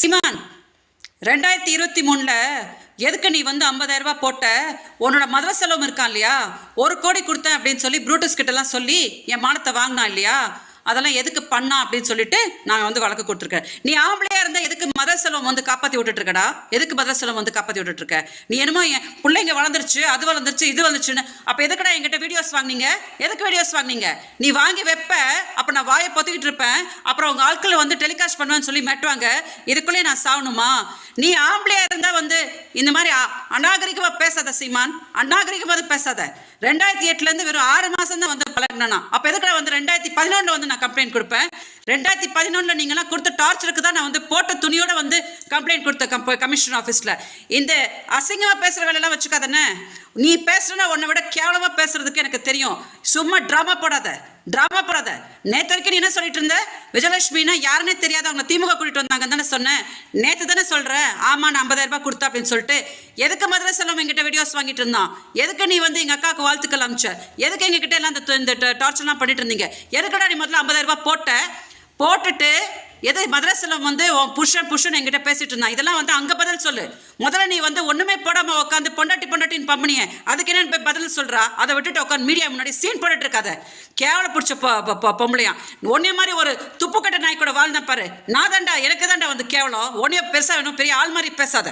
சிமான் ரெண்டாயிரத்தி இருபத்தி மூணில் எதுக்கு நீ வந்து 50000 ரூபாய் போட்ட? உன்னோட மதுர செலவும் இருக்கான் இல்லையா? ஒரு கோடி கொடுத்தேன் அப்படின்னு சொல்லி ப்ரூட்டஸ் கிட்டலாம் சொல்லி என் மானத்தை வாங்கினான் இல்லையா? அதெல்லாம் எதுக்கு பண்ணா அப்படின்னு சொல்லிட்டு நான் வந்து வழக்கு கொடுத்துருக்கேன். நீ ஆம்பளை இருந்தா எதுக்கு மதர் செல்வம் வந்து காப்பாத்தி விட்டுட்டு இருக்கடா எதுக்கு மதர செல்வம் வந்து காப்பாத்தி விட்டுட்டு இருக்க நீ என்னமோ என் பிள்ளைங்க வளர்ந்துருச்சு அது வளர்ந்துருச்சு இது வளர்ந்துச்சுன்னு அப்ப எதுக்குடா என்கிட்ட வீடியோஸ் வாங்கினீங்க? எதுக்கு வீடியோஸ் வாங்குனீங்க? நீ வாங்கி வைப்ப அப்ப நான் வாயை பொத்திக்கிட்டு இருப்பேன் அப்புறம் உங்க ஆட்கள் வந்து டெலிகாஸ்ட் பண்ணுவேன்னு சொல்லி மெட்டுவாங்க இதுக்குள்ளே நான் சாகணுமா? நீ ஆம்பளையா இருந்தா வந்து இந்த மாதிரி அநாகரிகமா பேசாத சீமான் அநாகரிகமா பேசாத. ரெண்டாயிரத்தி எட்டுல இருந்து வெறும் ஆறு மாசம் தான் வந்து பழகினா அப்ப எதுக்குடா வந்து ரெண்டாயிரத்தி பதினொன்னு வந்து நான் கம்ப்ளைண்ட் கொடுப்பேன்? ரெண்டாயிரத்தி பதினொன்றுல நீங்களாம் கொடுத்த டார்ச்சருக்கு தான் நான் வந்து போட்ட துணியோட வந்து கம்ப்ளைண்ட் கொடுத்த கம் கமிஷன் ஆஃபீஸில் இந்த அசிங்கமாக பேசுகிற வேலையெல்லாம் வச்சுக்காதானே நீ பேசுறனா உன்னை விட கேவலமாக பேசுறதுக்கு எனக்கு தெரியும். சும்மா ட்ராமா போடாத. ட்ராமா போடாத. நேற்று வரைக்கும் நீ என்ன சொல்லிட்டு இருந்த? விஜயலட்சுமினா யாருன்னே தெரியாத அவங்க திமுக கூட்டிட்டு வந்தாங்கன்னு தானே சொன்னேன். நேற்று தானே சொல்கிறேன் ஆமாம் நான் 50000 ரூபாய் கொடுத்தா அப்படின்னு சொல்லிட்டு. எதுக்கு மதுரை செல்வம் எங்கிட்ட வீடியோஸ் வாங்கிட்டு இருந்தான்? எதுக்கு நீ வந்து எங்கள் அக்காவுக்கு வாழ்த்துக்கள் அமிச்ச எதுக்கு எங்ககிட்ட எல்லாம் இந்த இந்த டார்ச்சர்லாம் பண்ணிட்டு இருந்தீங்க? எதுக்கடா நீ முதல்ல 50000 ரூபாய் போட்ட? போட்டுட்டு எது மதுரை வந்து புஷன் புருஷன் புருஷன் என்கிட்ட பேசிட்டு இருந்தான். இதெல்லாம் வந்து அங்கே பதில் சொல்லு. முதல்ல நீ வந்து ஒன்றுமே போடாமல் உட்காந்து பொண்டாட்டி பொண்டாட்டின்னு பம்பனிய. அதுக்கு என்ன போய் பதில் சொல்கிறா அதை விட்டுட்டு உட்காந்து மீடியா முன்னாடி சீன் போட்டுட்டு இருக்காத. கேவல பிடிச்ச பொம்பளையா. ஒன்னே மாதிரி ஒரு துப்புக்கட்ட நாய் கூட வாழ்ந்தேன் பாரு. நான் தாண்டா எனக்கு தாண்டா வந்து கேவலம். ஒன்னே பெருசாக வேணும் பெரிய ஆள் மாதிரி பேசாத.